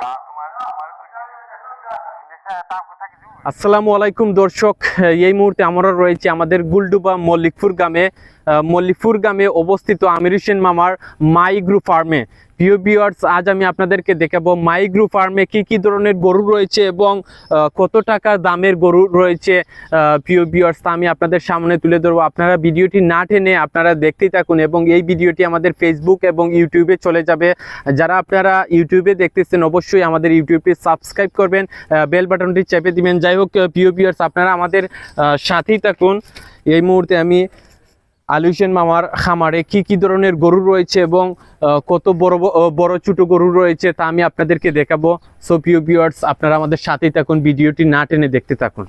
हाँ तुम्हारा हमारे আসসালামু আলাইকুম দর্শক এই মুহূর্তে আমরা রয়েছে আমাদের গুলডুবা মল্লিকপুর গ্রামে মল্লিকপুর গ্রামে অবস্থিত আমির হোসেন মামার মাইগ্রু ফার্মে। প্রিয় ভিউয়ার্স আজ আমি আপনাদেরকে দেখাবো মাইগ্রু ফার্মে কি কি ধরনের গরু রয়েছে এবং কত টাকা দামের গরু রয়েছে। প্রিয় ভিউয়ার্স তা আমি আপনাদের সামনে তুলে ধরবো। আপনারা ভিডিওটি না টেনে আপনারা দেখতেই থাকুন এবং এই ভিডিওটি আমাদের ফেসবুক এবং ইউটিউবে চলে যাবে। যারা আপনারা ইউটিউবে দেখতেছেন, অবশ্যই আমাদের ইউটিউবটি সাবস্ক্রাইব করবেন। বেল বাটনটি চেপে দিবেন। যাই হোক প্রিয় ভিউয়ার্স আপনারা আমাদের সাথেই থাকুন। এই মুহূর্তে আমি আলুসেন মামার খামারে কি কি ধরনের গরু রয়েছে এবং কত বড় বড় ছোট গরু রয়েছে তা আমি আপনাদেরকে দেখাবো। সো প্রিয় ভিউয়ার্স আপনারা আমাদের সাথেই থাকুন। ভিডিওটি না টেনে দেখতে থাকুন।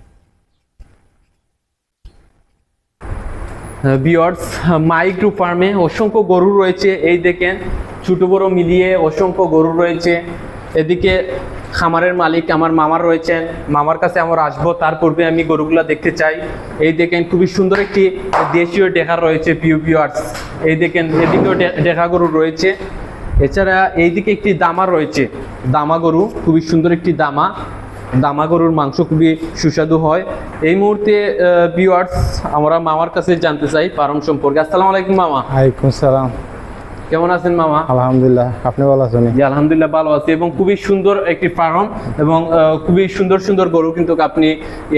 ভিওর্স মাইক্রো ফার্মে অসংখ্য গরু রয়েছে। এই দেখেন, ছোট বড় মিলিয়ে অসংখ্য গরু রয়েছে। এদিকে খামারের মালিক আমার মামার রয়েছেন। মামার কাছে আমরা আসব। তার পূর্বে আমি গরুগুলা দেখতে চাই। এই দেখেন খুবই সুন্দর একটি দেশীয় ডেখা রয়েছে পিউ পিওয়ার্স এই দেখেন, এদিকেও ডে- ডেকা গরু রয়েছে। এছাড়া এইদিকে একটি দামা রয়েছে। দামা গরু, খুবই সুন্দর একটি দামা। দামা গরুর মাংস খুবই সুস্বাদু হয়। এই মুহূর্তে ভিউয়ার্স আমরা মামার কাছে জানতে চাই ফার্ম সম্পর্কে। আসসালামু আলাইকুম, মামা। ওয়ালাইকুম সালাম। কেমন আছেন মামা? আলহামদুলিল্লাহ আপনি ভালো আছেন? জি আলহামদুলিল্লাহ ভালো আছি এবং খুবই সুন্দর একটি ফার্ম এবং খুবই সুন্দর সুন্দর গরু কিন্তু আপনি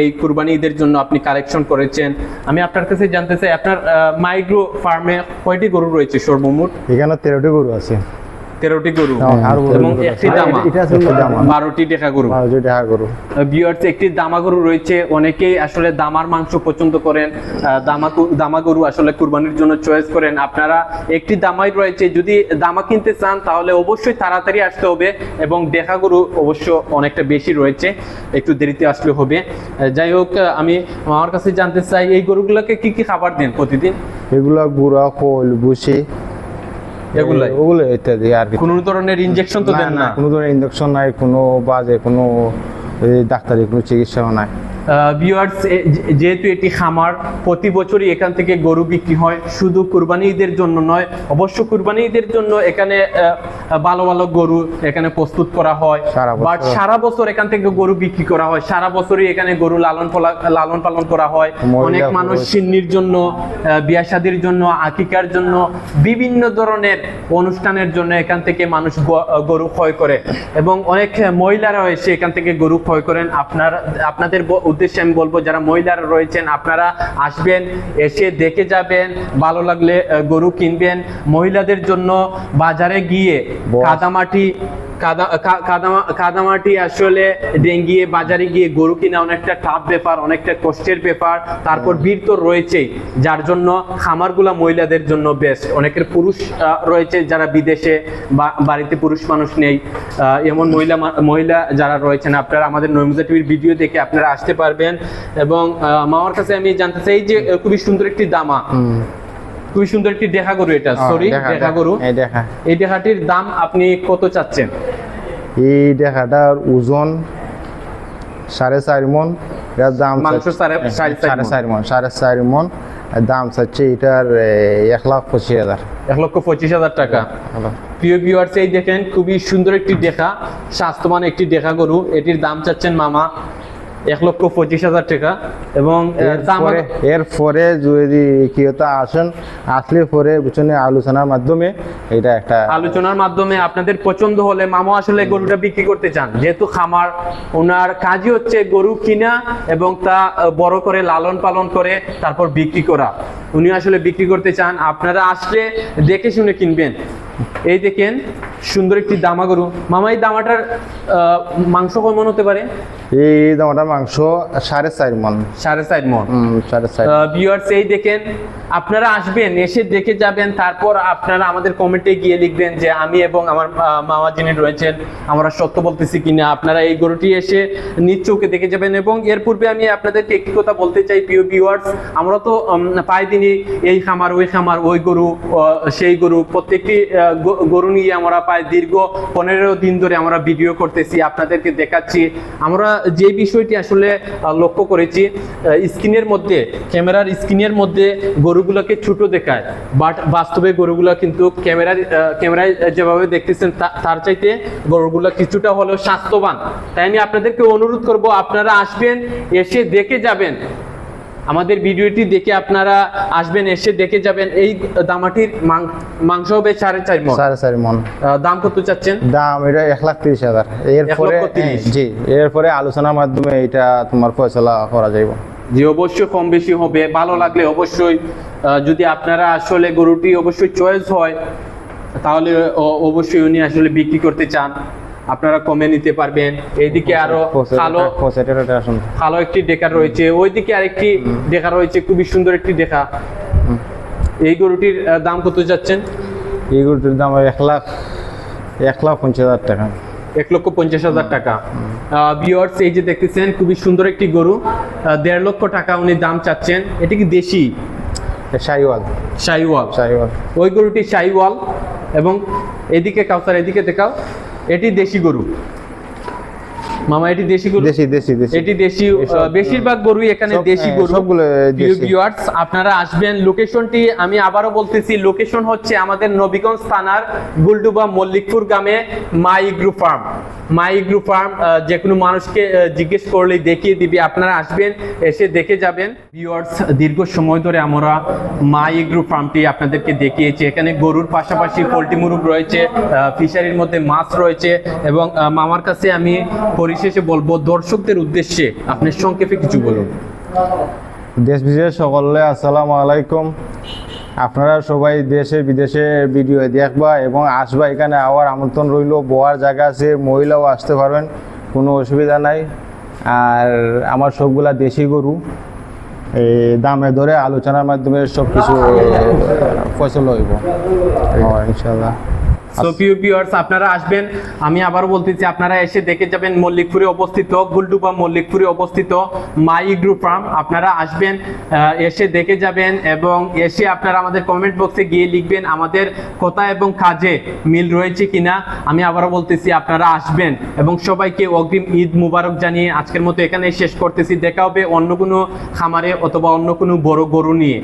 এই কুরবানি ঈদের জন্য আপনি কালেকশন করেছেন। আমি আপনার কাছে জানতে চাই আপনার মাইগ্রো ফার্মে কয়টি গরু রয়েছে সর্বমোট? এখানে তেরোটি গরু আছে। তেরোটি গরু এবং একটি দামা। বারোটি টাকা গরু। টাকা গরু। বিয়ার্স একটি দামা গরু রয়েছে। অনেকেই আসলে দামার মাংস পছন্দ করেন। দামা দামা গরু আসলে কুরবানির জন্য চয়েস করেন। আপনারা একটি দামাই রয়েছে। যদি দামা কিনতে চান তাহলে অবশ্যই তাড়াতাড়ি আসতে হবে এবং দেখা গরু অবশ্য অনেকটা বেশি রয়েছে। একটু দেরিতে আসলে হবে। যাই হোক আমি আমার কাছে জানতে চাই এই গরুগুলোকে কি কি খাবার দেন প্রতিদিন? এগুলা গুড়া খোল বুসি ওগুলো ইত্যাদি আর কি। কোনো ধরনের ইনজেকশন তো দেন না কোনো ধরনের ইঞ্জেকশন নাই কোনো বাজে কোনো ডাক্তারের ডাক্তারি কোনো চিকিৎসাও নাই। ভিউয়ার্স যেহেতু এটি খামার প্রতি বছরই এখান থেকে গরু বিক্রি হয়। শুধু কুরবানি ঈদের জন্য নয় অবশ্য কুরবানি ঈদের জন্য এখানে ভালো ভালো গরু এখানে প্রস্তুত করা হয়। বাট সারা বছর এখান থেকে গরু বিক্রি করা হয়। সারা বছরই এখানে গরু লালন লালন পালন করা হয়। অনেক মানুষ সিন্নির জন্য বিয়া শাদির জন্য আকিকার জন্য বিভিন্ন ধরনের অনুষ্ঠানের জন্য এখান থেকে মানুষ গরু ক্ষয় করে। এবং অনেক মহিলারা এসে এখান থেকে গরু ক্ষয় করেন। আপনার আপনাদের ব- উদ্দেশ্যে আমি বলব যারা মহিলারা রয়েছেন আপনারা আসবেন এসে দেখে যাবেন ভালো লাগলে গরু কিনবেন। মহিলাদের জন্য বাজারে গিয়ে কাদামাটি কাদামাটি আসলে ডেঙ্গিয়ে বাজারে গিয়ে গরু কিনা অনেকটা টাফ ব্যাপার অনেকটা কষ্টের ব্যাপার। তারপর ভিড় তো রয়েছেই যার জন্য খামারগুলা মহিলাদের জন্য বেস্ট অনেকের পুরুষ রয়েছে যারা বিদেশে বা বাড়িতে পুরুষ মানুষ নেই। এমন মহিলা মহিলা যারা রয়েছেন আপনারা আমাদের নৈমজা টিভির ভিডিও দেখে আপনারা আসতে পারবেন। এবং মামার কাছে আমি জানতে চাই যে খুবই সুন্দর একটি দামা। খুবই সুন্দর একটি দেখা গরু এটা হ্যাঁ, সরি দেখা- দেখা গরু। এই দেখা এই দেখাটির দাম আপনি কত চাচ্ছেন? এই দেখাটার ওজন সাড়ে চার মন এটার দাম সাড়ে- সাড়ে চার মন। সাড়ে চার মন দাম চাচ্ছে এটার এক লাখ পঁচিশ হাজার। এক লক্ষ পঁচিশ হাজার টাকা। প্রিয় ভিউয়ার্স এই দেখেন খুবই সুন্দর একটি দেখা স্বাস্থ্যবান একটি দেখা গরু। এটির দাম চাচ্ছেন মামা এক লক্ষ পঁচিশ হাজার টাকা এবং এরপরে যদি কেউটা আসেন আসলে পরে বুঝছেন আলোচনার মাধ্যমে এটা একটা আলোচনার মাধ্যমে আপনাদের পছন্দ হলে মামা আসলে গরুটা বিক্রি করতে চান। যেহেতু খামার ওনার কাজই হচ্ছে গরু কিনা এবং তা বড় করে লালন পালন করে তারপর বিক্রি করা। উনি আসলে বিক্রি করতে চান। আপনারা আসলে দেখে শুনে কিনবেন। এই দেখেন সুন্দর একটি দামা গরু। মামা এই দামাটার মাংস কেমন হতে পারে? এই দামাটার মাংস সাড়ে চার মন। সাড়ে চার মন। সাড়ে চার ভিউয়ার্স এই দেখেন আপনারা আসবেন এসে দেখে যাবেন তারপর আপনারা আমাদের কমেন্টে গিয়ে লিখবেন যে আমি এবং আমার মামা যিনি রয়েছেন আমরা সত্য বলতেছি কিনা। আপনারা এই গরুটি এসে নিজ চোখে দেখে যাবেন এবং এর পূর্বে আমি আপনাদেরকে একটি কথা বলতে চাই প্রিয় ভিউয়ার্স আমরা তো পাই দিনই এই খামার ওই খামার ওই গরু সেই গরু প্রত্যেকটি গরু নিয়ে আমরা প্রায় দীর্ঘ পনেরো দিন ধরে আমরা ভিডিও করতেছি, আপনাদেরকে দেখাচ্ছি। আমরা যে বিষয়টি আসলে লক্ষ্য করেছি স্ক্রিনের মধ্যে, ক্যামেরার স্ক্রিনের মধ্যে গরুগুলোকে ছোট দেখায়, বাট বাস্তবে গরুগুলো কিন্তু ক্যামেরার ক্যামেরায় যেভাবে দেখতেছেন তার চাইতে গরুগুলো কিছুটা হলেও স্বাস্থ্যবান। তাই আমি আপনাদেরকে অনুরোধ করব, আপনারা আসবেন, এসে দেখে যাবেন। আমাদের ভিডিওটি দেখে আপনারা আসবেন এসে দেখে যাবেন। এই দামাটির মাংস হবে সাড়ে চার মণ। সাড়ে চারি মন দাম কত চাচ্ছেন? দাম এটা এক লাখ তিরিশ হাজার। এরপরে জি এরপরে আলোচনার মাধ্যমে এটা তোমার ফয়সলা করা যাইব। যে অবশ্যই কম বেশি হবে। ভালো লাগলে অবশ্যই যদি আপনারা আসলে গরুটি অবশ্যই চয়েস হয় তাহলে অবশ্যই উনি আসলে বিক্রি করতে চান। আপনারা কমে নিতে পারবেন। এইদিকে আরও কালো একটি ডেকা রয়েছে। ওইদিকে আরেকটি ডেকা রয়েছে খুবই সুন্দর একটি ডেকা। এই গরুটির দাম কত যাচ্ছেন? এই গরুটির দাম এক লাখ এক লাখ পঞ্চাশ হাজার টাকা। এক লক্ষ পঞ্চাশ হাজার টাকা। বিয়ার্স এই যে দেখতেছেন খুবই সুন্দর একটি গরু। দেড় লক্ষ টাকা উনি দাম চাচ্ছেন। এটি কি দেশি? শাহিওয়াল। শাহিওয়াল। শাহিওয়াল। ওই গরুটি শাহিওয়াল এবং এদিকে কাউসার এদিকে দেখাও। এটি দেশি গরু। মামা এটি দেশি গরু? দেশি দেশি দেশি। এটি দেশি বেশিরভাগ গরুই এখানে দেশি হ্যাঁ, গরু। সবগুলো ভিউয়ার্স আপনারা আসবেন। লোকেশনটি আমি আবারও বলতেছি লোকেশন হচ্ছে আমাদের নবীগঞ্জ থানার গুলডুবা মল্লিকপুর গ্রামে মা ইগ্রু ফার্ম। মা ইগ্রু ফার্ম যে কোনো মানুষকে জিজ্ঞেস করলেই দেখিয়ে দিবে। আপনারা আসবেন এসে দেখে যাবেন। ভিউয়ার্স দীর্ঘ সময় ধরে আমরা মা ইগ্রু ফার্মটি আপনাদেরকে দেখিয়েছি। এখানে গরুর পাশাপাশি পোলট্রি মুরগ রয়েছে ফিশারির মধ্যে মাছ রয়েছে এবং মামার কাছে আমি পরিশেষে বলব দর্শকদের উদ্দেশ্যে আপনি সংক্ষেপে কিছু বলুন। দেশ বিদেশ সকলে আসসালামু আলাইকুম। আপনারা সবাই দেশে বিদেশে ভিডিও দেখবা এবং আসবা। এখানে আবার আমন্ত্রণ রইল বোয়ার জায়গা আছে মহিলাও আসতে পারবেন কোনো অসুবিধা নাই। আর আমার সবগুলা দেশি গরু এই দামে ধরে আলোচনার মাধ্যমে সব কিছু ফসল হইব। ইনশাল্লাহ সো প্রিয় আপনারা আসবেন। আমি আবার বলতেছি, আপনারা এসে দেখে যাবেন মল্লিকপুরে অবস্থিত, গুলডুবা মল্লিকপুরে অবস্থিত মাই গ্রুপ ফার্ম। আপনারা আসবেন এসে দেখে যাবেন এবং এসে আপনারা আমাদের কমেন্ট বক্সে গিয়ে লিখবেন আমাদের কথা এবং কাজে মিল রয়েছে কিনা। আমি আবারও বলতেছি, আপনারা আসবেন এবং সবাইকে অগ্রিম ঈদ মুবারক জানিয়ে আজকের মতো এখানে শেষ করতেছি। দেখা হবে অন্য কোনো খামারে অথবা অন্য কোনো বড় গরু নিয়ে।